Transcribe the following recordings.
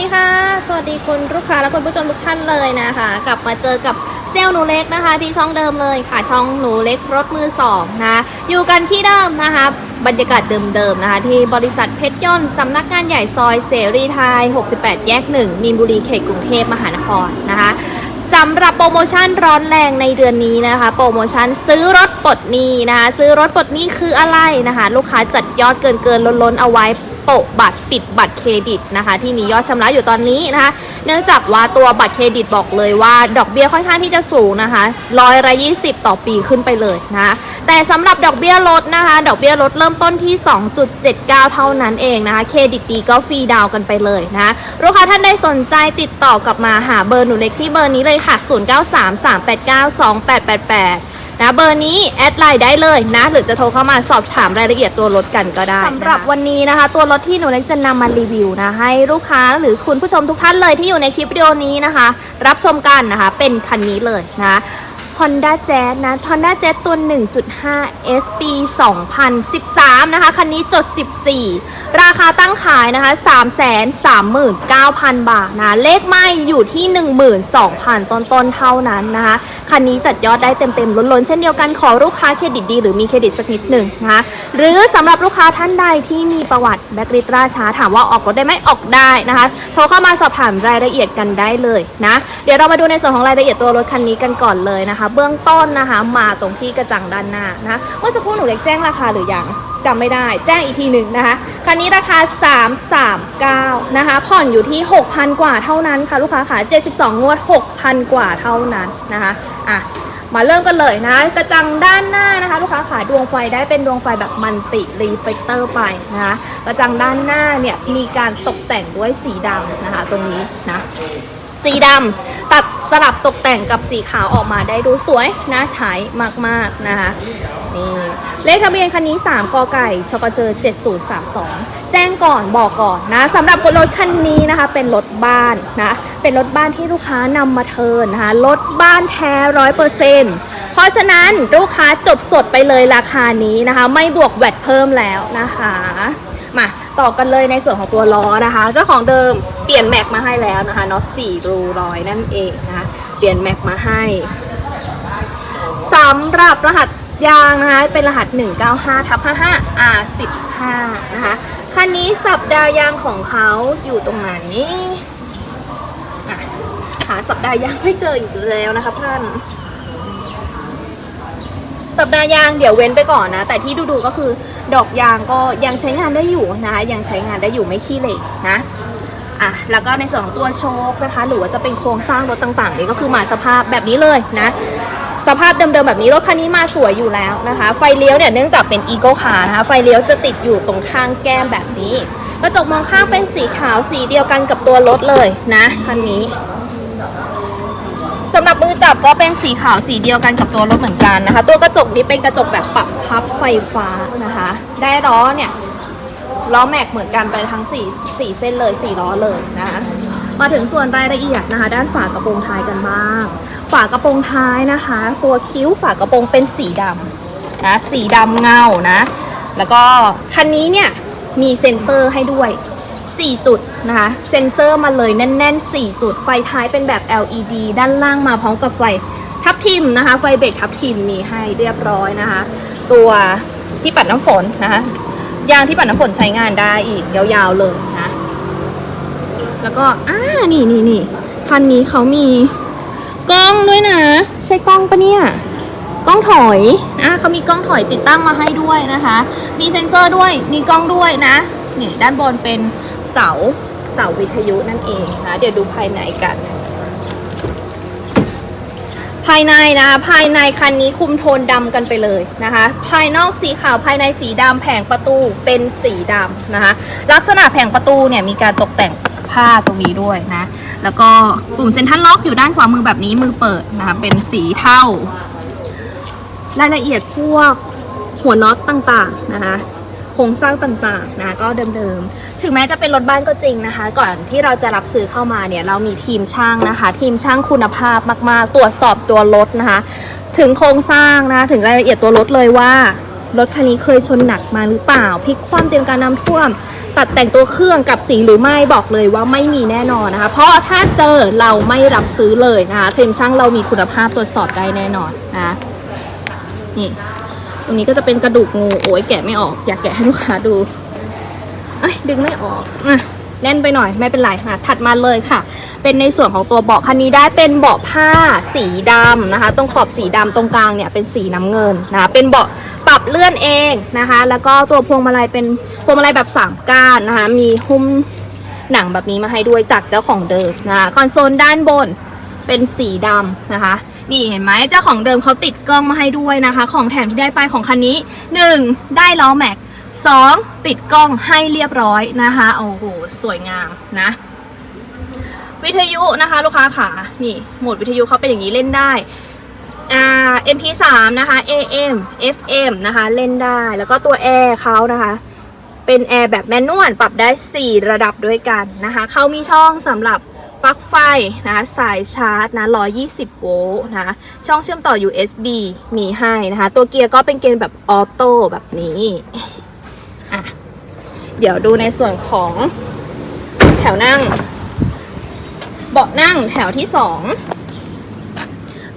ดีค่ะ สวัสดีคุณลูกค้าและคุณผู้ชมทุกท่านเลยนะคะ กลับมาเจอกับเซลล์หนูเล็กนะคะ ที่ช่องเดิมเลยค่ะ ช่องหนูเล็กรถมือสองนะอยู่กันที่เดิมนะคะ บรรยากาศเดิมๆนะคะ ที่บริษัทเพชรยนต์สำนักงานใหญ่ซอยเสรีไทย 68 แยก 1 มีนบุรีเขตกรุงเทพมหานครนะคะสำหรับโปรโมชั่นร้อนแรงในเดือนนี้นะคะ โปรโมชั่นซื้อรถปลดหนี้นะคะ ซื้อรถปลดหนี้คืออะไรนะคะ ลูกค้าจัดยอดเกินเกินล้นล้นๆเอาไว้ โปะบัตรปิดบัตรเครดิตนะคะ ที่มียอดชำระอยู่ตอนนี้นะคะ เนื่องจากว่าตัวบัตรเครดิตบอกเลยว่า ดอกเบี้ยค่อนข้างที่จะสูงนะคะร้อยละยี่สิบต่อปีขึ้นไปเลยนะะแต่สำหรับดอกเบี้ยลดนะคะ ดอกเบี้ยลดเริ่มต้นที่ 2.79 เท่านั้นเองนะคะ เครดิตดีก็ฟรีดาวกันไปเลยนะะลูกค้าท่านใดสนใจติดต่อกลับมาหาเบอร์หนูเล็กที่เบอร์นี้เลยค่ะ 0933892888 นะเบอร์นี้แอดไลน์ได้เลยนะ หรือจะโทรเข้ามาสอบถามรายละเอียดตัวรถกันก็ได้สำหรับวันนี้นะคะ ตัวรถที่หนูเล็กจะนำมารีวิวนะให้ลูกค้าหรือคุณผู้ชมทุกท่านเลยที่อยู่ในคลิปวิดีโอนี้นะคะ รับชมกันนะคะ เป็นคันนี้เลยนะ Honda Jazz นะ Honda Jazz ตัว 1.5 SP 2013 นะคะ คันนี้จด 14 ราคาตั้งขายนะคะ 339,000 บาทนะ เลขไม่อยู่ที่ 12,000 ต้นๆเท่านั้นนะคะ คันนี้จัดยอดได้เต็มๆ ล้นๆ เช่นเดียวกันขอลูกค้าเครดิตดี หรือมีเครดิตสักนิดหนึ่งนะคะ หรือสำหรับลูกค้าท่านใดที่มีประวัติแบกริตราช้าถามว่าออกรถได้ไหมออกได้นะคะ โทรเข้ามาสอบถามรายละเอียดกันได้เลยนะ เดี๋ยวเรามาดูในส่วนของรายละเอียดตัวรถคันนี้กันก่อนเลยนะคะเบื้องต้นนะคะ มาตรงที่กระจังด้านหน้านะเมื่อสักครู่หนูเล็กแจ้งราคาหรือยังจำไม่ได้แจ้งอีกทีหนึ่งนะคะ คันนี้ราคา 339 นะคะ ผ่อนอยู่ที่ 6,000 กว่าเท่านั้นค่ะ ลูกค้าค่ะ 72 งวด 6,000 กว่าเท่านั้นนะคะอะมาเริ่มกันเลยนะกระจังด้านหน้านะคะ ลูกค้าขาดวงไฟได้เป็นดวงไฟแบบมันติรีเฟกเตอร์ไปนะคะกระจังด้านหน้าเนี่ยมีการตกแต่งด้วยสีดำนะคะ ตรงนี้นะสีดำ ตัดสลับตกแต่งกับสีขาวออกมาได้ดูสวยน่าใช้มากๆนะคะนี่เลขทะเบียนคันนี้ 3กไก่ชกเจอ7032 แจ้งก่อนบอกก่อนนะสำหรับรถคันนี้นะคะ เป็นรถบ้านนะเป็นรถบ้านที่ลูกค้านำมาเทินนะคะรถบ้านแท้ร้อยเปอร์เซ็นต์เพราะฉะนั้นลูกค้าจบสดไปเลยราคานี้นะคะ ไม่บวกแวดเพิ่มแล้วนะคะ มาต่อกันเลยในส่วนของตัวล้อนะคะ เจ้าของเดิมเปลี่ยนแม็กมาให้แล้วนะคะน็อตสี่รูร้อยนั่นเองนะคะเปลี่ยนแม็กมาให้สำหรับรหัสยางนะคะเป็นรหัส 195ทับ55 R15 นะคะคันนี้สัปดาห์ยางของเขาอยู่ตรงไหนอ่หาสัปดาห์ยางไม่เจออีกแล้วนะคะท่าน สัปดาห์ยางเดี๋ยวเว้นไปก่อนนะ แต่ที่ดูๆก็คือดอกยางก็ยังใช้งานได้อยู่นะคะยังใช้งานได้อยู่ไม่ขี้เหร่นะอะแล้วก็ในส่วนของตัวโชคนะคะหรือว่าจะเป็นโครงสร้างรถต่างๆนี่ก็คือมาสภาพแบบนี้เลยนะสภาพเดิมๆแบบนี้รถคันนี้มาสวยอยู่แล้วนะคะ ไฟเลี้ยวเนี่ยเนื่องจากเป็นอีโก้คาร์นะคะไฟเลี้ยวจะติดอยู่ตรงข้างแก้มแบบนี้กระจกมองข้างเป็นสีขาวสีเดียวกันกับตัวรถเลยนะคันนี้ สำหรับมือจับก็เป็นสีขาวสีเดียวกันกับตัวรถเหมือนกันนะคะ ตัวกระจกนี้เป็นกระจกแบบปรับพับไฟฟ้านะคะ ได้ล้อเนี่ยล้อแม็กเหมือนกันไปทั้ง4 4เส้นเลย4ล้อเลยนะคะมาถึงส่วนรายละเอียดนะคะ ด้านฝากระโปรงท้ายกันบ้าง ฝากระโปรงท้ายนะคะ ตัวคิ้วฝากระโปรงเป็นสีดำนะสีดำเงานะ แล้วก็คันนี้เนี่ยมีเซ็นเซอร์ให้ด้วย 4 จุดนะคะ เซ็นเซอร์มาเลยแน่น ๆ 4 จุด ไฟท้ายเป็นแบบ LED ด้านล่างมาพร้อมกับไฟทับทิมนะคะ ไฟเบรกทับทิมมีให้เรียบร้อยนะคะ ตัวที่ปัดน้ำฝนนะคะยางที่ปัดน้ำฝนใช้งานได้อีกยาวๆเลยนะ แล้วก็อ่านี่นี่นี่คันนี้เขามีกล้องด้วยนะ ใช่กล้องปะเนี่ยกล้องถอยนะเขามีกล้องถอยติดตั้งมาให้ด้วยนะคะ มีเซ็นเซอร์ด้วย มีกล้องด้วยนะ นี่ด้านบนเป็น เสาเสาวิทยุนั่นเองนะเดี๋ยวดูภายในกัน ภายในนะคะภายในคันนี้คุมโทนดำกันไปเลยนะคะ ภายนอกสีขาวภายในสีดำแผงประตูเป็นสีดำนะคะ ลักษณะแผงประตูเนี่ยมีการตกแต่งผ้าตรงนี้ด้วยนะ แล้วก็ปุ่มเซ็นทรัลล็อกอยู่ด้านขวามือแบบนี้มือเปิดนะคะเป็นสีเทารายละเอียดพวกหัวน็อตต่างๆนะคะโครงสร้างต่างๆนะก็เดิมๆ ถึงแม้จะเป็นรถบ้านก็จริงนะคะ ก่อนที่เราจะรับซื้อเข้ามาเนี่ยเรามีทีมช่างนะคะ ทีมช่างคุณภาพมาก ๆ ตรวจสอบตัวรถนะคะ ถึงโครงสร้างนะะถึงรายละเอียดตัวรถเลยว่ารถคันนี้เคยชนหนักมาหรือเปล่าพลิกคว่ำเตรียมการน้ำท่วม ตัดแต่งตัวเครื่องกับสีหรือไม่บอกเลยว่าไม่มีแน่นอนนะคะ เพราะถ้าเจอเราไม่รับซื้อเลยนะคะครีมช่างเรามีคุณภาพตรวจสอบได้แน่นอนนะนี่ตรงนี้ก็จะเป็นกระดูกงูโอ้ยแกะไม่ออก อยากแกะให้ลูกค้าดู ดึงไม่ออกอะแน่นไปหน่อยไม่เป็นไรค่ะ ถัดมาเลยค่ะ เป็นในส่วนของตัวเบาะคันนี้ได้เป็นเบาะผ้าสีดำนะคะ ตรงขอบสีดำตรงกลางเนี่ยเป็นสีน้ำเงินนะะเป็นเบาะปรับเลื่อนเองนะคะ แล้วก็ตัวพวงมาลัยเป็นพวงมาลัยแบบสามก้านนะคะ มีหุ้มหนังแบบนี้มาให้ด้วยจากเจ้าของเดิมนะคะคอนโซลด้านบนเป็นสีดำนะคะนี่เห็นไหมเจ้าของเดิมเขาติดกล้องมาให้ด้วยนะคะ ของแถมที่ได้ไปของคันนี้ 1. ได้ล้อแม็ก 2. ติดกล้องให้เรียบร้อยนะคะ โอ้โห สวยงามนะ วิทยุนะคะ ลูกค้าค่ะนี่ โหมดวิทยุเขาเป็นอย่างนี้เล่นได้อ่า MP3 นะคะ AM FM นะคะ เล่นได้ แล้วก็ตัวแอร์เขานะคะ เป็นแอร์แบบแมนนวล ปรับได้ 4 ระดับด้วยกันนะคะ เขามีช่องสำหรับปลั๊กไฟนะคะสายชาร์จนะ 120 โวลต์นะคะ ช่องเชื่อมต่อ USB มีให้นะคะ ตัวเกียร์ก็เป็นเกียร์แบบออโต้แบบนี้ เดี๋ยวดูในส่วนของแถวนั่ง เบาะนั่งแถวที่สอง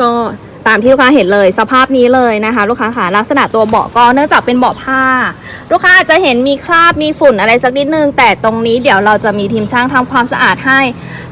ก็ตามที่ลูกค้าเห็นเลยสภาพนี้เลยนะคะ ลูกค้าค่ะลักษณะตัวเบาะก็เนื่องจากเป็นเบาะผ้า ลูกค้าอาจจะเห็นมีคราบมีฝุ่นอะไรสักนิดนึง แต่ตรงนี้เดี๋ยวเราจะมีทีมช่างทำความสะอาดให้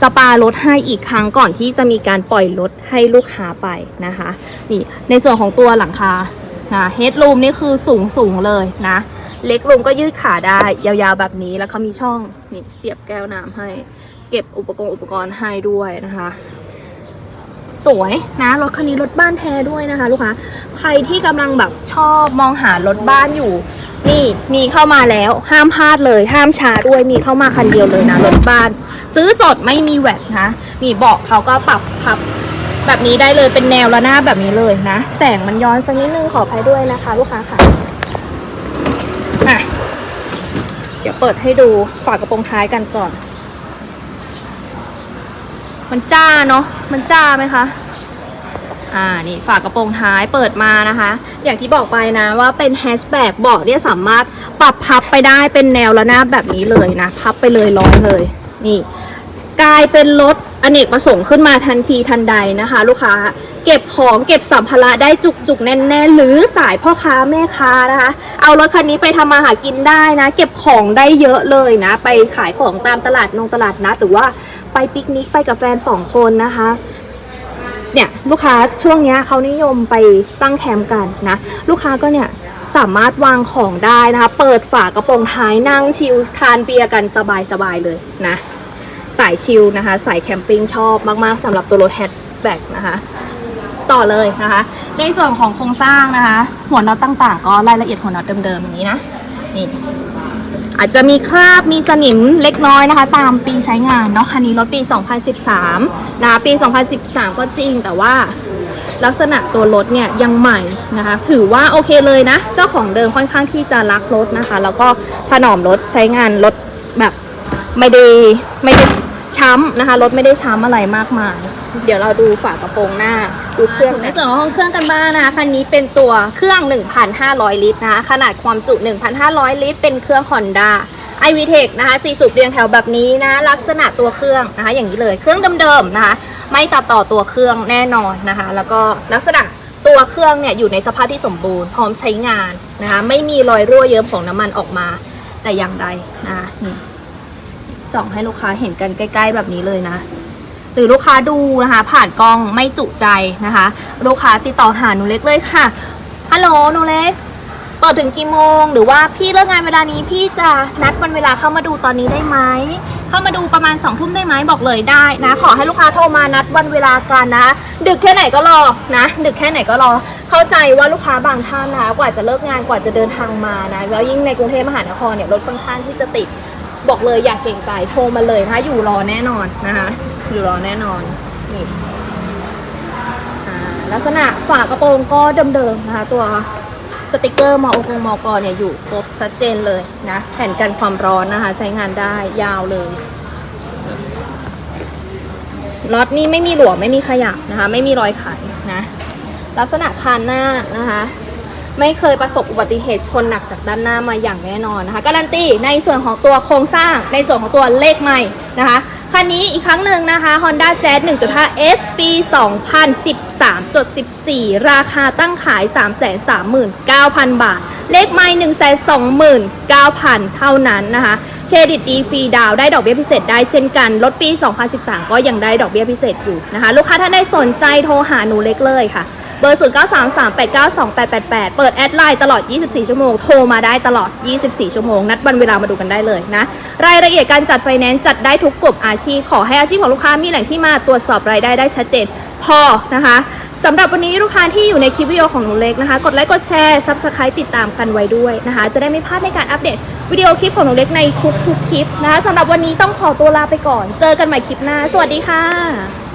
สปารถให้อีกครั้งก่อนที่จะมีการปล่อยรถให้ลูกค้าไปนะคะนี่ในส่วนของตัวหลังคานะเฮดรูมนี่คือสูงสูงเลยนะ เล็กรูมก็ยืดขาได้ยาวๆแบบนี้แล้วเขามีช่องนี่เสียบแก้วน้ำให้ เก็บอุปกรณ์อุปกรณ์ให้ด้วยนะคะ สวยนะรถคันนี้รถบ้านแท้ด้วยนะคะ ลูกค้าใครที่กำลังแบบชอบมองหารถบ้านอยู่ นี่มีเข้ามาแล้วห้ามพลาดเลย ห้ามช้าด้วยมีเข้ามาคันเดียวเลยนะรถบ้าน ซื้อสดไม่มีแหวดนะนี่เบาะเขาก็ปรับพับแบบนี้ได้เลยเป็นแนวระนาบแบบนี้เลยนะ แสงมันย้อนสักนิดนึงขออภัยด้วยนะคะ ลูกค้าค่ะ อะ เดี๋ยวเปิดให้ดูฝากระโปรงท้ายกันก่อน มันจ้าเนาะ มันจ้าไหมคะ อ่า นี่ฝากระโปรงท้ายเปิดมานะคะ อย่างที่บอกไปนะว่าเป็นแฮชแบ็กเบาะเนี่ยสามารถปรับพับไปได้เป็นแนวระนาบแบบนี้เลยนะ พับไปเลยร้อยเลย นี่ กลายเป็นรถอเนกประสงค์ขึ้นมาทันทีทันใดนะคะ ลูกค้าเก็บของเก็บสัมภาระได้จุกๆแน่นๆ หรือสายพ่อค้าแม่ค้านะคะ เอารถคันนี้ไปทำมาหากินได้นะ เก็บของได้เยอะเลยนะ ไปขายของตามตลาดนงตลาดนัดหรือว่าไปปิกนิกไปกับแฟนสองคนนะคะเนี่ยลูกค้าช่วงนี้เขานิยมไปตั้งแคมป์กันนะลูกค้าก็เนี่ยสามารถวางของได้นะคะ เปิดฝากระโปรงท้ายนั่งชิลทานเบียร์กันสบายๆเลยนะ สายชิลนะคะ สายแคมปิ้งชอบมากๆสำหรับตัวรถแฮชแบ็กนะคะ ต่อเลยนะคะ ในส่วนของโครงสร้างนะคะ หัวน็อตต่างๆ ก็รายละเอียดหัวน็อตเดิมๆอย่างนี้นะนี่อาจจะมีคราบมีสนิมเล็กน้อยนะคะ ตามปีใช้งานเนาะคันนี้รถปี 2013 นะะปี 2013 ก็จริงแต่ว่าลักษณะตัวรถเนี่ยยังใหม่นะคะ ถือว่าโอเคเลยนะ เจ้าของเดิมค่อนข้างที่จะรักรถนะคะ แล้วก็ถนอมรถใช้งานรถแบบ ไม่ได้ไม่ได้ช้ำนะคะรถไม่ได้ช้ำอะไรมากมาย เดี๋ยวเราดูฝากระโปรงหน้าดูเครื่องในส่วนของห้องเครื่องกันบ้างนะคะคันนี้เป็นตัวเครื่อง 1,500 ลิตรนะคะขนาดความจุ 1,500 ลิตร เป็นเครื่อง Honda i v t e c h นะคะสี่สูบเรียงแถวแบบนี้นะ ลักษณะตัวเครื่องนะคะ อย่างนี้เลยเครื่องเดิมๆนะคะ ไม่ตัดต่อตัวเครื่องแน่นอนนะคะ แล้วก็ลักษณะตัวเครื่องเนี่ยอยู่ในสภาพที่สมบูรณ์พร้อมใช้งานนะคะ ไม่มีรอยรั่วเยิ้มของน้ำมันออกมาแต่อย่างใดนะะนี่ ส่องให้ลูกค้าเห็นกันใกล้ ๆ แบบนี้เลยนะ หรือลูกค้าดูนะคะ ผ่านกล้องไม่จุใจนะคะ ลูกค้าติดต่อหาหนูเล็กเลยค่ะฮัลโหลหนูเล็กเปิดถึงกี่โมง หรือว่าพี่เลิกงานเวลานี้พี่จะนัดวันเวลาเข้ามาดูตอนนี้ได้ไหมเข้ามาดูประมาณ2องทุ่มได้ไหมบอกเลยได้นะ ขอให้ลูกค้าโทรมานัดวันเวลากันนะ ดึกแค่ไหนก็รอนะ ดึกแค่ไหนก็รอ เข้าใจว่าลูกค้าบางท่านนะกว่าจะเลิกงานกว่าจะเดินทางมานะแล้วยิ่งในกรุงเทพมหานครเนี่ยรถค่อนข้างที่จะติด บอกเลยอยากเก่งใจโทรมาเลยนะคะอยู่รอแน่นอนนะคะ อยู่รอแน่นอนนี่ลักษณะฝากระโปรงก็เดิมๆนะคะ ตัวสติกเกอร์มอโอกงมอกเนี่ยอยู่ครบชัดเจนเลยนะแผ่นกันความร้อนนะคะ ใช้งานได้ยาวเลยล็อตนี้ไม่มีหลวมไม่มีขยับนะคะ ไม่มีรอยไขนะ ลักษณะคานหน้านะคะ ไม่เคยประสบอุบัติเหตุชนหนักจากด้านหน้ามาอย่างแน่นอนนะคะ การันตีในส่วนของตัวโครงสร้างในส่วนของตัวเลขใหม่นะคะคันนี้อีกครั้งหนึ่งนะคะ Honda Jazz 1.5 S ปี 2013.14 ราคาตั้งขาย 339,000 บาท เลขไม่129,000 เท่านั้นนะคะ เครดิตดีฟรีดาวได้ดอกเบี้ยพิเศษได้เช่นกัน รถปี 2013 ก็ยังได้ดอกเบี้ยพิเศษอยู่นะคะ ลูกค้าท่านใดสนใจโทรหาหนูเล็กเลยค่ะ เบอร์ 0 9 3 3 8 9 2 8 8 8 เปิดแอดไลน์ตลอด 24 ชั่วโมง โทรมาได้ตลอด 24 ชั่วโมง นัดวันเวลามาดูกันได้เลยนะ รายละเอียดการจัดไฟแนนซ์จัดได้ทุกกลุ่มอาชีพ ขอให้อาชีพของลูกค้ามีแหล่งที่มาตรวจสอบรายได้ได้ชัดเจนพอนะคะสำหรับวันนี้ลูกค้าที่อยู่ในคลิปวิดีโอของหนูเล็กนะคะ กดไลค์กดแชร์ซับสไครต์ติดตามกันไว้ด้วยนะคะ จะได้ไม่พลาดในการอัปเดตวิดีโอคลิปของหนูเล็กในทุกๆคลิปนะคะสำหรับวันนี้ต้องขอตัวลาไปก่อน เจอกันใหม่คลิปหน้า สวัสดีค่ะ